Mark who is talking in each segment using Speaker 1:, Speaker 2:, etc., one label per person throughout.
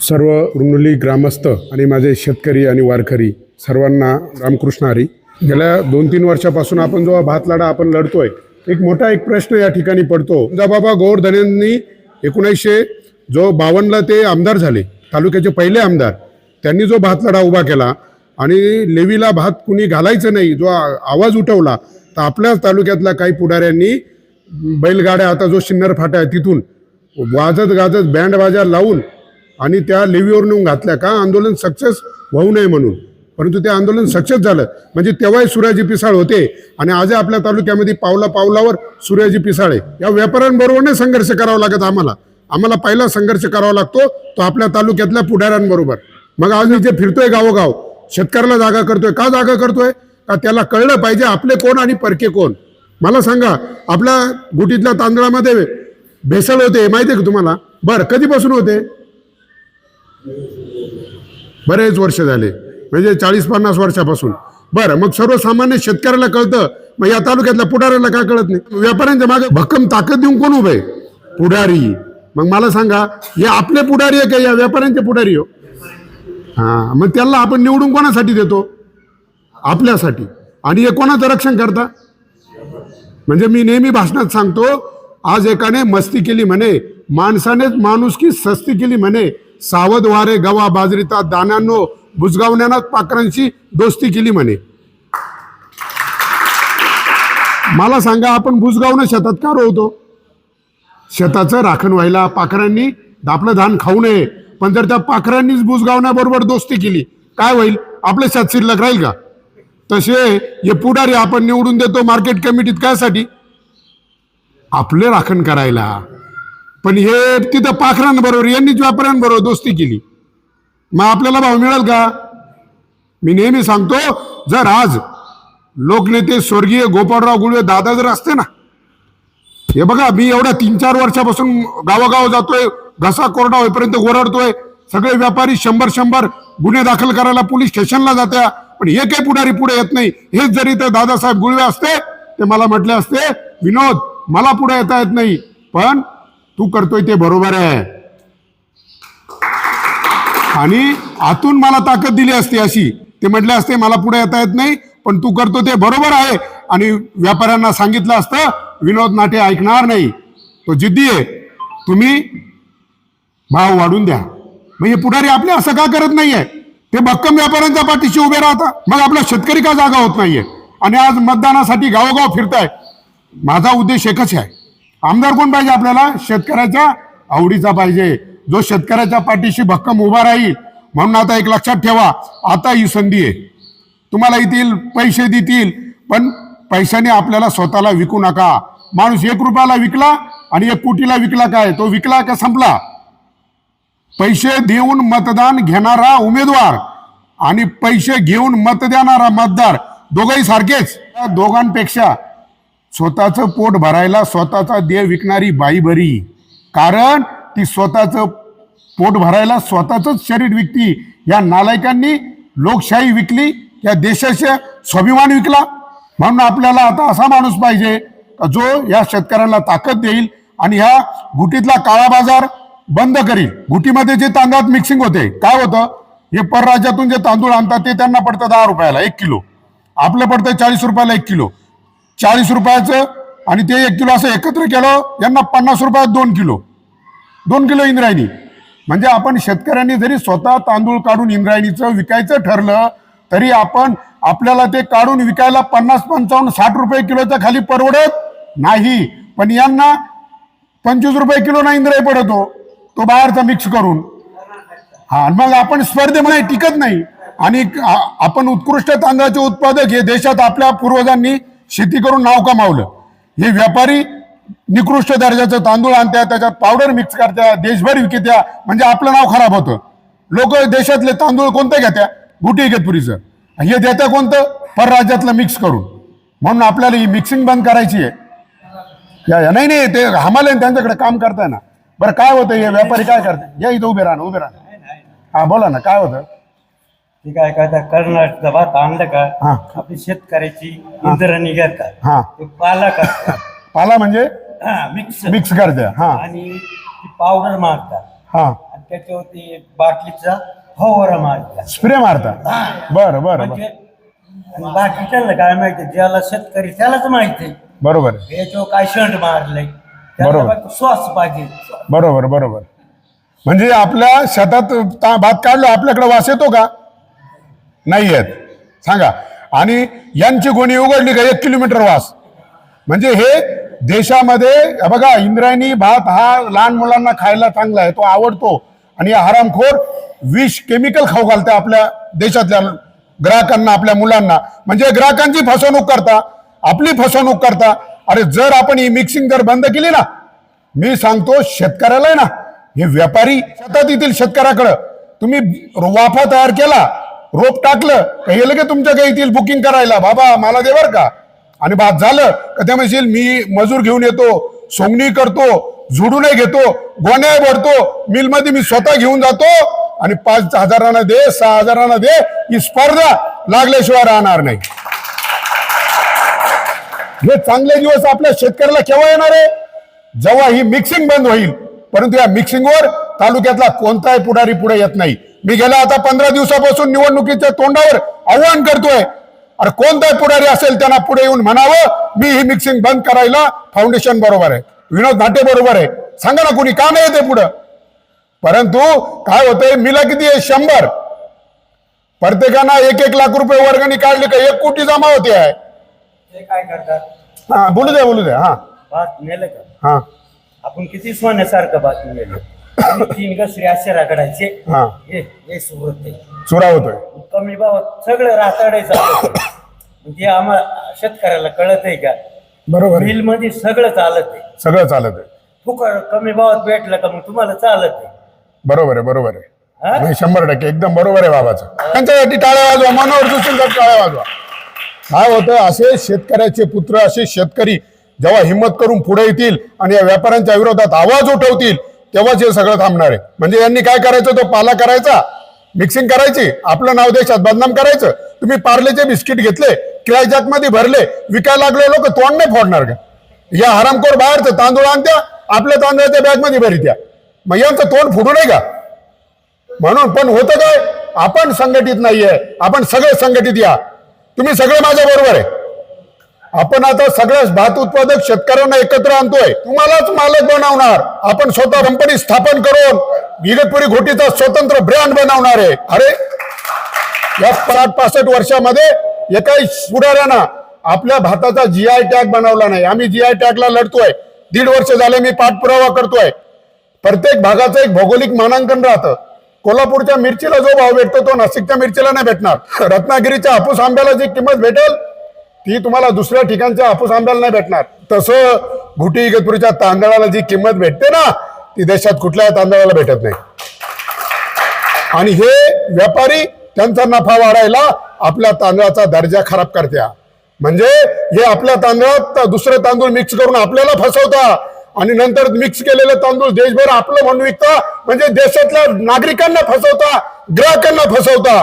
Speaker 1: सर्व रुंगली ग्रामस्थ आणि माझे शेतकरी आणि वारकरी सर्वांना रामकृष्ण हरी. गेल्या दोन तीन वर्षापासून आपण जो भात लढा आपण लढतोय एक मोठा एक प्रश्न या ठिकाणी पडतो. बाबा गोवर्धनांनी एकोणीसशे जो बावन्नला ते आमदार झाले तालुक्याचे पहिले आमदार त्यांनी जो भात लढा उभा केला आणि लेवीला भात कुणी घालायचं नाही जो आवाज उठवला तर आपल्याच तालुक्यातल्या काही पुढाऱ्यांनी बैलगाड्या आता जो शिन्नर फाटा आहे तिथून वाजत गाजत बँड बाजा लावून आणि त्या लेवीवर नेऊन घातल्या का? आंदोलन सक्सेस होऊ नये म्हणून. परंतु ते आंदोलन सक्सेस झालं. म्हणजे तेव्हाही सूर्याजी पिसाळ होते. आणि आजही आपल्या तालुक्यामध्ये पावला पावलावर सूर्याजी पिसाळ आहे. या व्यापाऱ्यांबरोबर नाही संघर्ष करावा लागत आम्हाला. आम्हाला पहिला संघर्ष करावा लागतो तो आपल्या तालुक्यातल्या पुढाऱ्यांबरोबर. मग आज मी जे फिरतोय गावोगाव शेतकऱ्याला जागा करतोय का जागा करतोय? का त्याला कळलं पाहिजे आपले कोण आणि परके कोण? मला सांगा आपल्या गुटीतल्या तांदळामध्ये भेसळ होते माहिती आहे का तुम्हाला? बरं कधीपासून होते? बरेच वर्ष झाले. म्हणजे चाळीस पन्नास वर्षापासून. बरं मग सर्वसामान्य शेतकऱ्याला कळतं मग या तालुक्यातल्या पुढाऱ्याला काय कळत नाही. व्यापाऱ्यांच्या मागे भक्कम ताकद देऊन कोण उभे पुढारी. मग मला सांगा हे आपले पुढारी आहे का? या व्यापाऱ्यांचे पुढारी हो. हा मग त्याला आपण निवडून कोणासाठी देतो? आपल्यासाठी. आणि हे कोणाचं रक्षण करता? म्हणजे मी नेहमी भाषणात सांगतो आज एकाने मस्ती केली म्हणे माणसानेच माणुसकी सस्ती केली म्हणे सावध वारे गवा बाजरीता दाण्यांनो बुजगावण्यानं पाखरांशी दोस्ती केली म्हणे. मला सांगा आपण बुजगावणं शेतात का रोवतो? शेताचं राखण व्हायला पाखरांनी आपलं धान खाऊ नये पण जर त्या पाखरांनीच बुजगावण्याबरोबर दोस्ती केली काय होईल? आपलं शेत शिल्लक राहील का? तसे हे पुढारी आपण निवडून देतो मार्केट कमिटीत कायसाठी आपले राखण करायला. पण हे तिथं पाखरांबरोबर यांनीच व्यापाऱ्यांबरोबर दोस्ती केली मग आपल्याला भाव मिळेल का? मी नेहमी सांगतो जर आज लोकनेते स्वर्गीय गोपाळराव गुळवे दादा जर असते ना हे बघा मी एवढ्या तीन चार वर्षापासून गावागाव जातोय घसा कोरडा होईपर्यंत ओरडतोय सगळे व्यापारी शंभर शंभर गुन्हे दाखल करायला पोलीस स्टेशनला जात्या पण हे काही पुढारी पुढे येत नाही. हेच जरी ते दादासाहेब गुळवे असते ते मला म्हटले असते विनोद मला पुढे येता येत नाही. पण तू करतोय ते बरोबर आहे. आणि आतून मला ताकद दिली असती अशी. ते म्हटले असते मला पुढे येता येत नाही पण तू करतो ते बरोबर आहे. आणि व्यापाऱ्यांना सांगितलं असतं विनोद नाटे ऐकणार नाही. तो जिद्दी आहे. तुम्ही भाव वाढून द्या. म्हणजे पुढारी आपले असं का करत नाहीये? ते भक्कम व्यापाऱ्यांच्या पाठीशी उभे राहतात मग आपला शेतकरी का जागा होत नाहीये? आणि आज मतदानासाठी गावोगाव फिरताय. माझा उद्देश एकच आहे. आमदार कोण पाहिजे आपल्याला? शेतकऱ्याच्या आवडीचा पाहिजे. जो शेतकऱ्याच्या पाठीशी भक्कम उभा राहील म्हणून आता एक लक्षात ठेवा आता ही संधी आहे. तुम्हाला येतील पैसे देतील पण पैशाने आपल्याला स्वतःला विकू नका. माणूस एक रुपयाला विकला आणि एक कोटीला विकला काय? तो विकला का संपला? पैसे देऊन मतदान घेणारा उमेदवार आणि पैसे घेऊन मत देणारा मतदार दोघंही सारखेच. दोघांपेक्षा स्वतःचं पोट भरायला स्वतःचा देह विकणारी बाई बरी. कारण ती स्वतःचं पोट भरायला स्वतःच शरीर विकती. या नालायकांनी लोकशाही विकली या देशाचे स्वाभिमान विकला. म्हणून आपल्याला आता असा माणूस पाहिजे जो या शेतकऱ्यांना ताकद देईल आणि ह्या गुटीतला काळा बाजार बंद करील. गुटीमध्ये जे तांदळात मिक्सिंग होते काय होतं? हे परराज्यातून जे तांदूळ आणतात ते त्यांना पडतं दहा रुपयाला एक किलो. आपलं पडतं चाळीस रुपयाला एक किलो. चाळीस रुपयाचं आणि ते एक किलो असं एकत्र केलं यांना पन्नास रुपयात दोन किलो. दोन किलो इंद्रायणी. म्हणजे आपण शेतकऱ्यांनी जरी स्वतः तांदूळ काढून इंद्रायणीचं विकायचं ठरलं तरी आपण आपल्याला ते काढून विकायला पन्नास पंचावन्न साठ रुपये किलोच्या खाली परवडत नाही. पण यांना पंचवीस रुपये किलो ना इंद्रायणी पडतो तो बाहेरचा मिक्स करून. हा मग आपण स्पर्धेमध्ये टिकत नाही. आणि आपण उत्कृष्ट तांदळाचे उत्पादक हे देशात आपल्या पूर्वजांनी शेती करून नाव कमावलं. हे व्यापारी निकृष्ट दर्जाचं तांदूळ आणत्या त्याच्यात पावडर मिक्स करत्या देशभर विकत्या म्हणजे आपलं नाव खराब होतं. लोक देशातले तांदूळ कोणतं घेत्या? गुटी इगतपुरीचं हे देत्या कोणतं? परराज्यातलं मिक्स करून. म्हणून आपल्याला ही मिक्सिंग बंद करायची आहे. या नाही नाही ते हमाले त्यांच्याकडे काम करताय ना. बरं काय होतं? हे व्यापारी काय करते या इथं उभे राहणं उभे राहणं हा बोला ना काय होतं?
Speaker 2: ते काय करतात कर्नाटकचा भात आणलं का?
Speaker 1: हा.
Speaker 2: आपली शेतकऱ्याची इंद्राणी घेतात
Speaker 1: हा.
Speaker 2: ते पाला करतात
Speaker 1: पाला म्हणजे?
Speaker 2: हा, मिक्स
Speaker 1: मिक्स करते हा.
Speaker 2: आणि ती पावडर मारतात
Speaker 1: हा.
Speaker 2: आणि त्याच्यावरती बाटलीचा फवारा मारला
Speaker 1: स्प्रे मारता. बरं बरं बरं.
Speaker 2: म्हणजे आणि बाकीच्याला काय माहिती ज्याला शेतकरी त्यालाच माहिती.
Speaker 1: बरोबर आहे.
Speaker 2: याच्यावर काय शंट मारलंय त्याला
Speaker 1: बरोबर.
Speaker 2: फक्त श्वास पाहिजे.
Speaker 1: बरोबर बरोबर. म्हणजे आपल्या शेतात ता- भात काढलो आपल्याकडे वास येतो का? नाही आहेत सांगा. आणि यांची गोणी उघडली का? एक किलोमीटर वास. म्हणजे हे देशामध्ये बघा इंद्रायणी भात हा लहान मुलांना खायला चांगला आहे तो आवडतो. आणि हरामखोर विष केमिकल खाऊ घालते आपल्या देशातल्या ग्राहकांना आपल्या मुलांना. म्हणजे ग्राहकांची फसवणूक करता आपली फसवणूक करता. अरे जर आपण ही मिक्सिंग जर बंद केली ना मी सांगतो शेतकऱ्याला आहे ना हे व्यापारी शेतात येतील शेतकऱ्याकडं. तुम्ही वाफा तयार केला रोप टाकलं का हे लगे तुमच्या येतील बुकिंग करायला बाबा मला दे बर का. आणि भात झालं का त्या म्हणशील मी मजूर घेऊन येतो सोंगणी करतो झुडूने घेतो गोण्या भरतो मिलमध्ये मी स्वतः घेऊन जातो आणि पाच हजारांना दे सहा हजारांना दे ही स्पर्धा लागल्याशिवाय राहणार नाही. हे चांगले दिवस आपल्या शेतकऱ्याला केव्हा येणार आहे? जेव्हा ही मिक्सिंग बंद होईल. परंतु या मिक्सिंगवर तालुक्यातला कोणताही पुढारी पुढे येत नाही. मी गेल्या आता पंधरा दिवसापासून निवडणुकीच्या तोंडावर आव्हान करतोय. अरे कोणताही पुढारी असेल त्यांना पुढे येऊन म्हणावं मी ही मिक्सिंग बंद करायला फाउंडेशन बरोबर आहे. विनोद भाटे बरोबर आहे. सांगा ना कुणी का नाही येते पुढं? परंतु काय होतंय मिला किती आहे? शंभर. प्रत्येकानं एक एक लाख रुपये वर्गणी काढली का एक कोटी जमा होते आहे.
Speaker 2: ते काय करतात?
Speaker 1: हा बोलू द्या बोलू द्या हा.
Speaker 2: भात नेलं का?
Speaker 1: हा.
Speaker 2: आपण किती सोन्यासारखं नेलं? आणि तीन गसरी असे रगडायचे
Speaker 1: हा.
Speaker 2: हे हे सुरत ते
Speaker 1: चुरा होतोय.
Speaker 2: कमी भावात सगळं राताडायचं म्हणजे आम्हाला शेतकऱ्याला कळत आहे का?
Speaker 1: बरोबर आहे.
Speaker 2: मिलमध्ये सगळं चालत आहे
Speaker 1: सगळं चालत आहे
Speaker 2: फुकट कमी भावात भेटलं का मग तुम्हाला चालत आहे
Speaker 1: बरोबर आहे बरोबर आहे.
Speaker 2: हा?
Speaker 1: नाही शंभर टक्के एकदम बरोबर आहे बाबाचं. त्यांच्यासाठी टाळ्या वाजवा मनोहर जोशींचा टाळ्या वाजवा. काय होतं असे शेतकऱ्याचे पुत्र असे शेतकरी जेव्हा हिंमत करून पुढे येतील आणि या व्यापाऱ्यांच्या विरोधात आवाज उठवतील तेव्हाच हे सगळं थांबणार आहे. म्हणजे यांनी काय करायचं? तो पाला करायचा मिक्सिंग करायची आपलं नाव देशात बदनाम करायचं. तुम्ही पार्लेचे बिस्किट घेतले किरायमध्ये भरले विकायला लागले लोक तोंड नाही फोडणार का? या हरामखोर बाहेरचं तांदूळ आणत्या आपल्या तांदळाच्या बॅगमध्ये भरित्या मग यांचं तोंड फुटू नये का? म्हणून पण होतं काय? आपण संघटित नाहीये. आपण सगळे संघटित या. तुम्ही सगळे माझ्या बरोबर आहे. आपण आता सगळ्या भात उत्पादक शेतकऱ्यांना एकत्र आणतोय. तुम्हालाच मालक बनवणार. आपण स्वतः कंपनी स्थापन करून इगतपुरी घोटीचा स्वतंत्र ब्रँड बनवणार आहे. अरे या साठ पासष्ट वर्षामध्ये एकाही पुढाऱ्यानं आपल्या भाताचा जीआय टॅग बनवला नाही. आम्ही जीआय टॅगला लढतोय. दीड वर्ष झाले मी पाठपुरावा करतोय. प्रत्येक भागाचं एक भौगोलिक मानांकन राहतं. कोल्हापूरच्या मिरचीला जो भाव भेटतो तो नाशिकच्या मिरचीला नाही भेटणार. रत्नागिरीच्या हापूस आंब्याला जी किंमत भेटेल ती तुम्हाला दुसऱ्या ठिकाणच्या हापूस आंब्याला नाही भेटणार. तसं घुटी इगतपुरीच्या तांदळाला जी किंमत भेटते ना ती देशात कुठल्या तांदळाला भेटत नाही. आणि हे व्यापारी त्यांचा नफा वाढायला आपल्या तांदळाचा दर्जा खराब करत्या. म्हणजे हे आपल्या तांदळात दुसरे तांदूळ मिक्स करून आपल्याला फसवता आणि नंतर मिक्स केलेले तांदूळ देशभर आपलं म्हणून विकता म्हणजे देशातल्या नागरिकांना फसवता ग्राहकांना फसवता.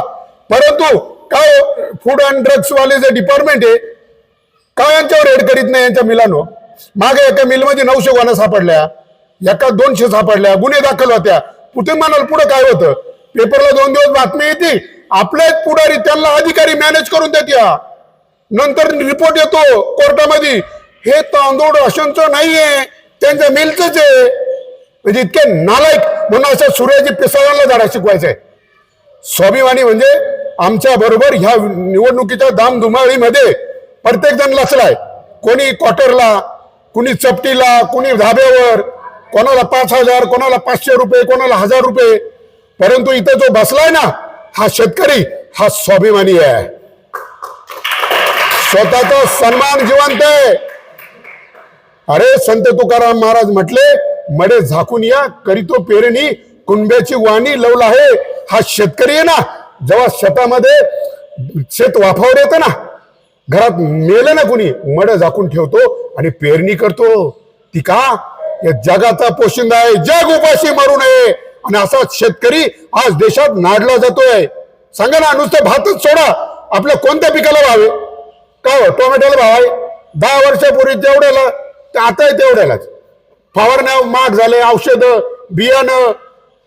Speaker 1: परंतु काय फूड अँड ड्रग्स वाले जे डिपार्टमेंट आहे काय यांच्यावर रेड करीत नाही यांच्या मिलानो मागे एका मिलमध्ये नऊशे गुन्हा सापडल्या एका दोनशे सापडल्या गुन्हे दाखल होत्या. पुढे म्हणाल पुढे काय होतं? पेपरला दोन दिवस बातमी येते. आपलेच पुढारी त्यांना अधिकारी मॅनेज करून देत्या नंतर रिपोर्ट येतो कोर्टामध्ये. हे तांदूळ राशनचं नाहीये. त्यांच्या मिलचंच आहे. म्हणजे इतके नालायक म्हणून अशा सूर्याची पिसाळाला धडा शिकवायचंय. स्वाभिमानी म्हणजे आमच्या बरोबर ह्या निवडणुकीच्या दामधुमाळीमध्ये प्रत्येक जण लसलाय. कोणी क्वार्टरला कुणी चपटीला कुणी धाब्यावर कोणाला पाच हजार कोणाला पाचशे रुपये कोणाला हजार रुपये. परंतु इथं जो बसलाय ना हा शेतकरी हा स्वाभिमानी आहे. स्वतःचा सन्मान जिवंत आहे. अरे संत तुकाराम महाराज म्हटले मडे झाकून या करीतो पेरणी कुंब्याची वाणी लवला आहे. हा शेतकरी आहे ना जेव्हा शेतामध्ये शेत वाफावर येतं ना घरात मेलं ना कुणी मड झाकून ठेवतो आणि पेरणी करतो. ती का? या जगाचा पोशिंदा आहे. जग उपाशी मारू नये. आणि असा शेतकरी आज देशात नाडला जातोय. सांगा ना नुसतं भातच सोडा. आपल्या कोणत्या पिकाला भाव आहे? काय हो, टोमॅटोला भाव आहे? दहा वर्षापूर्वी तेवढ्याला ते आता आहे तेवढ्यालाच. फवारण्या माग झाले औषधं बियाणं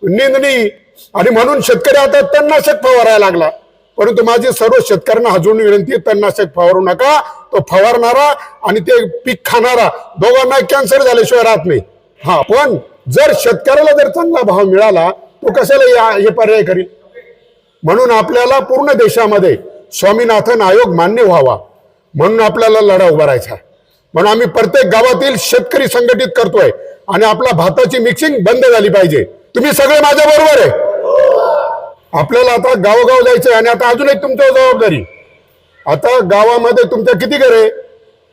Speaker 1: निंदणी. आणि म्हणून शेतकरी आता तन्नाशक फवारायला लागला. परंतु माझी सर्व शेतकऱ्यांना हजून विनंती आहे तणनाशक फवारू नका. तो फवारणारा आणि ते पीक खाणारा दोघांना कॅन्सर झाल्याशिवाय राहत नाही. हा पण जर शेतकऱ्याला जर चांगला भाव मिळाला तो कशाला या- हे पर्याय करील? म्हणून आपल्याला पूर्ण देशामध्ये स्वामीनाथन आयोग मान्य व्हावा. म्हणून आपल्याला लढा उभारायचा आहे. म्हणून आम्ही प्रत्येक गावातील शेतकरी संघटित करतोय आणि आपल्या भाताची मिक्सिंग बंद झाली पाहिजे. तुम्ही सगळे माझ्या बरोबर आहे. आपल्याला आता गावोगाव जायचंय आणि आता अजून एक तुमच्यावर जबाबदारी. आता गावामध्ये तुमच्या किती घर आहे?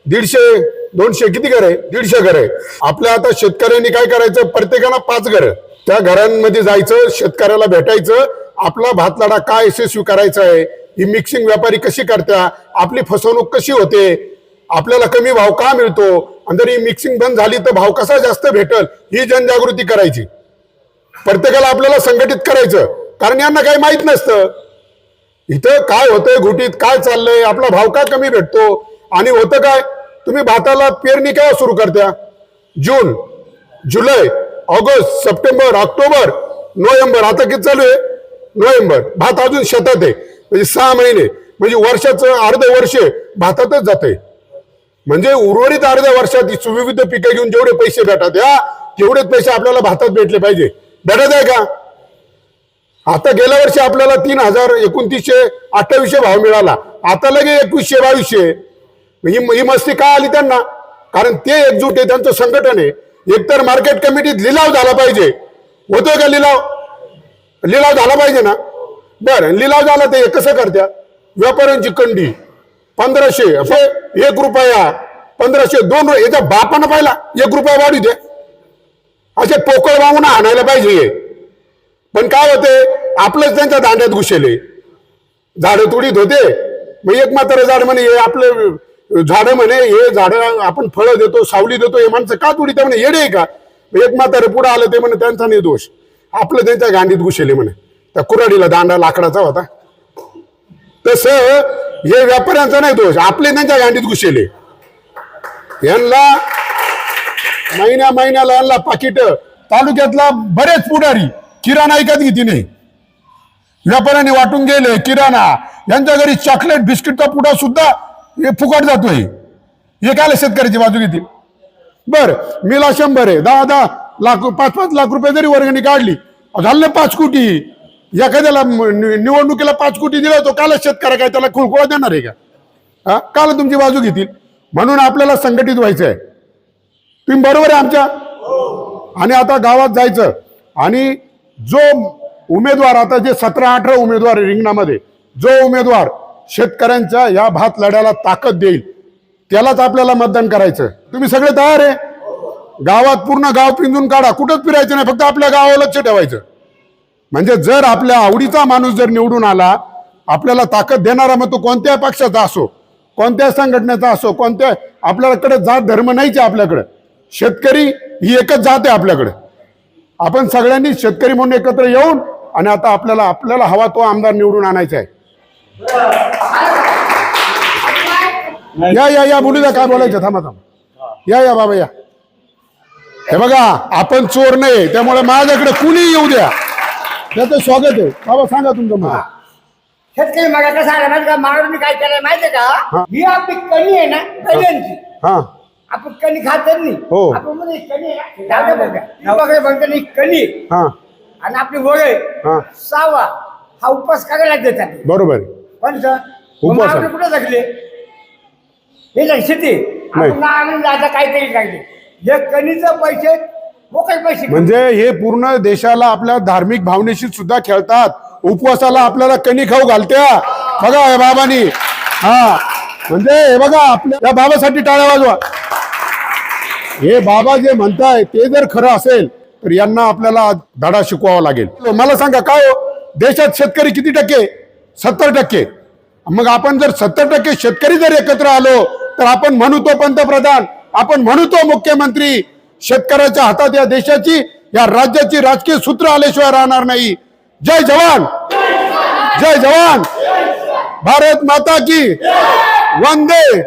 Speaker 1: दीडशे दोनशे किती घर आहे? दीडशे घर आहे. आपल्या आता शेतकऱ्यांनी काय करायचं? प्रत्येकाला पाच घर. त्या घरांमध्ये जायचं शेतकऱ्याला भेटायचं. आपला भातलाडा काय यशस्वी करायचा आहे? ही मिक्सिंग व्यापारी कशी करत्या? आपली फसवणूक कशी होते? आपल्याला कमी भाव का मिळतो? आणि जर ही मिक्सिंग बंद झाली तर भाव कसा जास्त भेटल? ही जनजागृती करायची. प्रत्येकाला आपल्याला संघटित करायचं. कारण यांना काही माहीत नसतं. इथं काय होतंय घुटीत काय चाललंय आपला भाव का कमी भेटतो? आणि होतं काय? तुम्ही भाताला पेरणी केव्हा सुरू करत्या? जून जुलै ऑगस्ट सप्टेंबर ऑक्टोबर नोव्हेंबर. आता किती चालू आहे? नोव्हेंबर. भात अजून शेतात आहे. म्हणजे सहा महिने. म्हणजे वर्षाचं अर्ध वर्ष भातातच जाते म्हणजे उर्वरित अर्ध्या वर्षात ही विविध पिकं घेऊन जेवढे पैसे भेटतात या तेवढेच पैसे आपल्याला भातात भेटले पाहिजे. भेटत आहे का? आता गेल्या वर्षी आपल्याला तीन हजार एकोणतीसशे अठ्ठावीसशे भाव मिळाला. आता लगे एकवीसशे बावीसशे. ही ही मस्ती का आली त्यांना? कारण ते एकजूट आहे त्यांचं संघटन आहे. एकतर मार्केट कमिटीत लिलाव झाला पाहिजे. होतोय का लिलाव? लिलाव झाला पाहिजे ना? बरं लिलाव झाला ते कसं करत्या? व्यापाऱ्यांची कंडी. पंधराशे एक रुपया. पंधराशे दोन रुपये. याच्या बापानं पाहिला एक रुपया वाढू दे. असे पोकळ वाहून आणायला पाहिजे. पण काय होते? आपलंच त्यांच्या दांड्यात घुसेले. झाडं तुडीत होते. मग एक मात्र झाड म्हणे हे आपलं झाडं म्हणे हे झाडं आपण फळं देतो सावली देतो हे माणसं का तुडीत म्हणे येडे आहे का? एक मात्र पुढं आलं ते म्हणे त्यांचा नाही दोष. आपलं त्यांच्या गांडीत घुसेले म्हणे. त्या कुराडीला दांडा लाकडाचा होता. तसं हे व्यापाऱ्यांचा नाही दोष आपले त्यांच्या गांडीत घुसेले. यांना महिन्या महिन्याला यांना पाकिट तालुक्यातला बरेच पुढारी किराणा ऐकत घेती नाही व्यापाऱ्यांनी वाटून गेले किराणा. यांच्या घरी चॉकलेट बिस्किटचा पुडा सुद्धा हे फुकट जातोय. हे काय शेतकऱ्याची बाजू घेतील? बर मीला शंभर आहे. दहा दहा लाख पाच पाच लाख रुपये जरी वर्गणी काढली झालं पाच कोटी. एखाद्याला नि- निवडणुकीला पाच कोटी दिला तो काल शेतकऱ्या काय त्याला खुळखुळा देणार आहे का? काल तुमची बाजू घेतील. म्हणून आपल्याला संघटित व्हायचं आहे तुम्ही बरोबर आहे आमच्या? आणि आता गावात जायचं. आणि जो उमेदवार आता जे सतरा अठरा उमेदवार रिंगणामध्ये जो उमेदवार शेतकऱ्यांच्या या भात लढ्याला ताकद देईल त्यालाच आपल्याला मतदान करायचं तुम्ही सगळे तयार आहे? गावात पूर्ण गाव पिंजून काढा. कुठंच फिरायचं नाही फक्त आपल्या गावावर लक्ष ठेवायचं. म्हणजे जर आपल्या आवडीचा माणूस जर निवडून आला आपल्याला ताकद देणारा मग तो कोणत्या पक्षाचा असो कोणत्या संघटनेचा असो कोणत्या आपल्याकडे जात धर्म नाहीच आहे आपल्याकडे. शेतकरी ही एकच जात आहे आपल्याकडे. आपण सगळ्यांनी शेतकरी म्हणून एकत्र येऊन आणि आता आपल्याला आपल्याला हवा तो आमदार निवडून आणायचा आहे. या या या बोलू द्या काय बोलायचं? थांबा थांबा. या या बाबा या. हे बघा आपण चोर नाही त्यामुळे माझ्याकडे कुणी येऊ द्या. त्याचं स्वागत आहे. बाबा सांगा तुमचं मत.
Speaker 3: शेतकरी मग कसं आलं माहिती का माणूस काय केलंय माहितीये. का? ही. आपली कणी आहे ना
Speaker 1: हा.
Speaker 3: आपण कणी खात नाही.
Speaker 1: हो.
Speaker 3: आपण म्हणजे कणी आहे. बघा. म्हणतो कणी.
Speaker 1: हा.
Speaker 3: आणि आपली वगळे
Speaker 1: हा.
Speaker 3: सावा हा उपास करायला देतात.
Speaker 1: बरोबर. आहे.
Speaker 3: पण सर
Speaker 1: उपवास आहे.
Speaker 3: कुठे जगले? हे
Speaker 1: नाही.
Speaker 3: आपण आनंद आता काहीतरी काढले हे कणीचं पैसे मोकळे पैसे
Speaker 1: म्हणजे हे पूर्ण देशाला आपल्या धार्मिक भावनेशी सुद्धा खेळतात. उपवासाला आपल्याला कणी खाऊ घालत्या. बघा या बाबानी. हा. म्हणजे हे बघा आपल्या या बाबासाठी टाळ्या वाजवा. हे बाबा जे म्हणताय ते जर खरं असेल तर यांना आपल्याला धडा शिकवावा लागेल. मला सांगा काय हो? देशात शेतकरी किती टक्के? सत्तर टक्के. मग आपण जर सत्तर टक्के शेतकरी जर एकत्र आलो तर आपण म्हणू तो पंतप्रधान आपण म्हणू तो मुख्यमंत्री शेतकऱ्याच्या हातात या देशाची या राज्याची राजकीय सूत्र आल्याशिवाय राहणार नाही. जय जवान! जय जवान! भारत माता की! वंदे!